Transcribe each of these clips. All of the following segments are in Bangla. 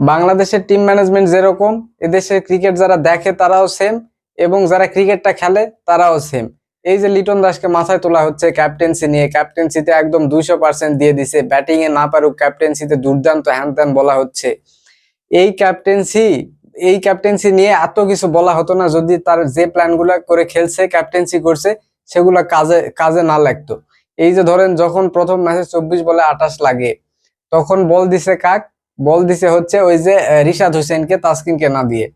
বাংলাদেশের টিম ম্যানেজমেন্ট যেরকম, এদেশের ক্রিকেট যারা দেখে তারাও সেম এবং যারা ক্রিকেটটা খেলে তারাও সেম এই যে লিটন দাসকে মাথায় তোলা হচ্ছে ক্যাপ্টেন্সি নিয়ে ক্যাপ্টেন্সিতে একদম দুইশো পার্সেন্ট দিয়ে দিছে ব্যাটিং এ না পারুক ক্যাপ্টেন্সিতে দুর্দান্ত হ্যান বলা হচ্ছে। এই ক্যাপ্টেন্সি এই ক্যাপ্টেন্সি নিয়ে এত কিছু বলা হতো না, যদি তার যে প্ল্যানগুলা করে খেলছে ক্যাপ্টেন্সি করছে, সেগুলা কাজে কাজে না লাগতো। এই যে ধরেন যখন প্রথম ম্যাচে চব্বিশ বলে আঠাশ লাগে, তখন বল দিছে কাক? বল দিছে হচ্ছে ওই যে রিশাদ হোসেনকে তাসকিনকে না দিয়ে।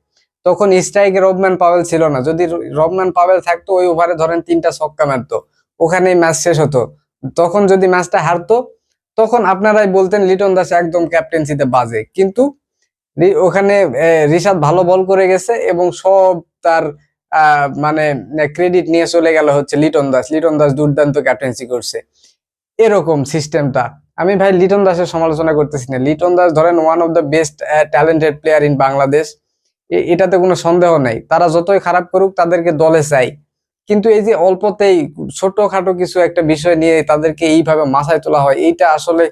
তখন স্ট্রাইকে রবম্যান পাওয়েল ছিল না। যদি রবম্যান পাওয়েল থাকতো, ওই ওভারে ধরেন তিনটা ছক্কা মারতো। ওখানেই ম্যাচ শেষ হতো। তখন যদি ম্যাচটা হারতো, তখন আপনারাই বলতেন লিটন দাস একদম ক্যাপ্টেন্সিতে বাজে। কিন্তু ওখানে রিশাদ ভালো বল করে গেছে এবং সব তার মানে ক্রেডিট নিয়ে চলে গেল হচ্ছে লিটন দাস। লিটন দাস দুর্দান্ত ক্যাপ্টেন্সি করছে। এরকম সিস্টেমটা আমি ভাই লিটন দাসের সমালোচনা করতেছি না। লিটন দাস ধরেন one of the best talented player in Bangladesh এটাতে কোনো সন্দেহ নাই। তারা যতই খারাপ করুক, তাদেরকে দলে চাই। কিন্তু এই যে অল্পতেই ছোটখাটো কিছু একটা বিষয় নিয়ে তাদেরকে এইভাবে মাথায় তোলা হয়, এইটা আসলে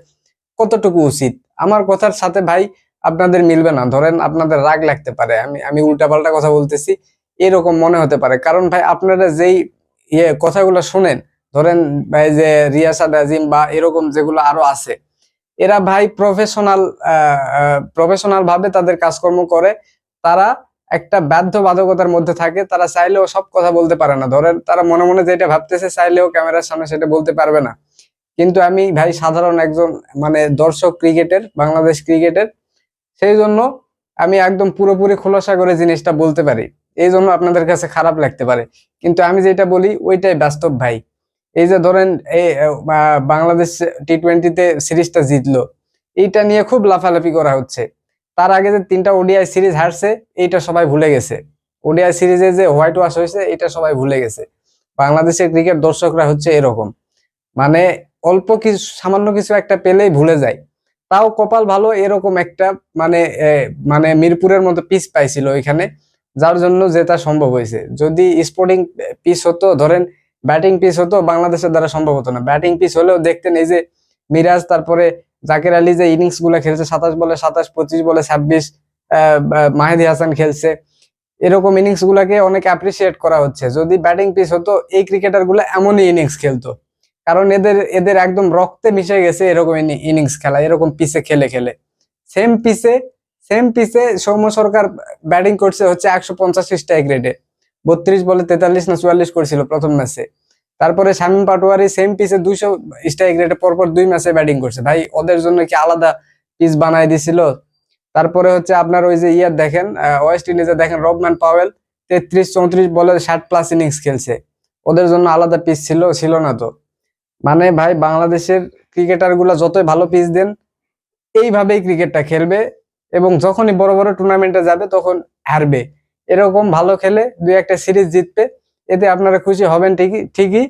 কতটুকু উচিত? আমার কথার সাথে ভাই আপনাদের মিলবে না। ধরেন আপনাদের রাগ লাগতে পারে। আমি আমি উল্টাপাল্টা কথা বলতেছি। এরকম মনে হতে পারে। কারণ ভাই আপনারা যেই ইয়ে কথাগুলো শুনেন ধরেন ভাই যে রিয়াসাদ আজিম বা এরকম যেগুলো আরও আছে, এরা ভাই প্রফেশনাল প্রফেশনাল ভাবে তাদের কাজকর্ম করে। তারা একটা বাধ্যবাধকতার মধ্যে থাকে, তারা চাইলেও সব কথা বলতে পারে না। ধরেন তারা মনে মনে যেটা ভাবতেছে, চাইলেও ক্যামেরার সামনে সেটা বলতে পারবে না। কিন্তু আমি ভাই সাধারণ একজন মানে দর্শক ক্রিকেটের, বাংলাদেশ ক্রিকেটের, সেই জন্য আমি একদম পুরোপুরি খোলাসা করে জিনিসটা বলতে পারি। এই জন্য আপনাদের কাছে খারাপ লাগতে পারে। কিন্তু আমি যেটা বলি, ওইটাই বাস্তব ভাই। এই যে ধরেন এই বাংলাদেশ টি টোয়েন্টিতে সিরিজটা জিতলো, এইটা নিয়ে খুব লাফালাফি করা হচ্ছে। তার আগে যে তিনটা ওডিআই সিরিজ হারছে, এইটা সবাই ভুলে গেছে। ওডিআই সিরিজে যে হোয়াইট ওয়াশ হয়েছে এটা সবাই ভুলে গেছে। বাংলাদেশের ক্রিকেট দর্শকরা হচ্ছে এরকম। মানে অল্প কিছু, সামান্য কিছু একটা পেলেই ভুলে যায়। তাও কপাল ভালো এরকম একটা মানে মানে মিরপুরের মতো পিচ পাইছিল ওইখানে, যার জন্য জেতা সম্ভব হয়েছে। যদি স্পোর্টিং পিচ হতো, ধরেন ব্যাটিং পিস হতো, বাংলাদেশের দ্বারা সম্ভব হতো না। ব্যাটিং পিচ হলেও দেখতেন এই যে মিরাজ, তারপরে জাকির আলী যে ইনিংসগুলা খেলছে, সাতাশ বলে সাতাশ, পঁচিশ বলে ছাব্বিশ মাহেদি হাসান খেলছে, এরকম ইনিংস গুলাকে অনেক অ্যাপ্রিসিয়েট করা হচ্ছে। যদি ব্যাটিং পিচ হতো, এই ক্রিকেটারগুলো এমনই ইনিংস খেলতো। কারণ এদের এদের একদম রক্তে মিশে গেছে এরকম ইনিংস খেলা, এরকম পিসে খেলে খেলে। সেম পিসে সেম পিসে সৌম্য সরকার ব্যাটিং করছে হচ্ছে একশো পঞ্চাশ স্ট্রাইক রেটে বত্রিশ বলে তেতাল্লিশ না চুয়াল্লিশ করেছিল প্রথম ম্যাচে। তারপরে শামীম পাটোয়ারি সেম পিচে দুইশো স্ট্রাইক রেটে পরপর দুই ম্যাচে ব্যাটিং করছে। ভাই, ওদের জন্য কি আলাদা পিচ বানায় দিছিল? তারপরে হচ্ছে আপনার ওই যে ইয়ার দেখেন ওয়েস্ট ইন্ডিজে দেখেন রবম্যান পাওয়েল তেত্রিশ চৌত্রিশ বলে ষাট প্লাস ইনিংস খেলছে। ওদের জন্য আলাদা পিচ ছিল ছিল না তো। মানে ভাই, বাংলাদেশের ক্রিকেটারগুলা যতই ভালো পিচ দেন, এইভাবেই ক্রিকেটটা খেলবে এবং যখনই বড় বড় টুর্নামেন্টে যাবে, তখন হারবে। এরকম ভালো খেলে দুই একটা সিরিজ জিতবে। এতে আপনারা খুশি হবেন ঠিকই ঠিকই।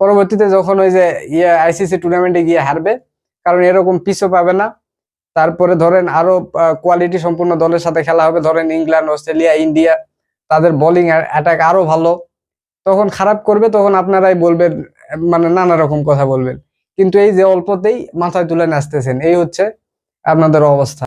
পরবর্তীতে যখন ওই যে ইয়ে আইসিসি টুর্নামেন্টে গিয়ে হারবে, কারণ এরকম পিছও পাবে না। তারপরে ধরেন আরও কোয়ালিটি সম্পূর্ণ দলের সাথে খেলা হবে। ধরেন ইংল্যান্ড, অস্ট্রেলিয়া, ইন্ডিয়া, তাদের বোলিং অ্যাটাক আরও ভালো। তখন খারাপ করবে, তখন আপনারাই বলবেন মানে নানা রকম কথা বলবেন। কিন্তু এই যে অল্পতেই মাথায় তুলে নাচতেছেন, এই হচ্ছে আপনাদের অবস্থা।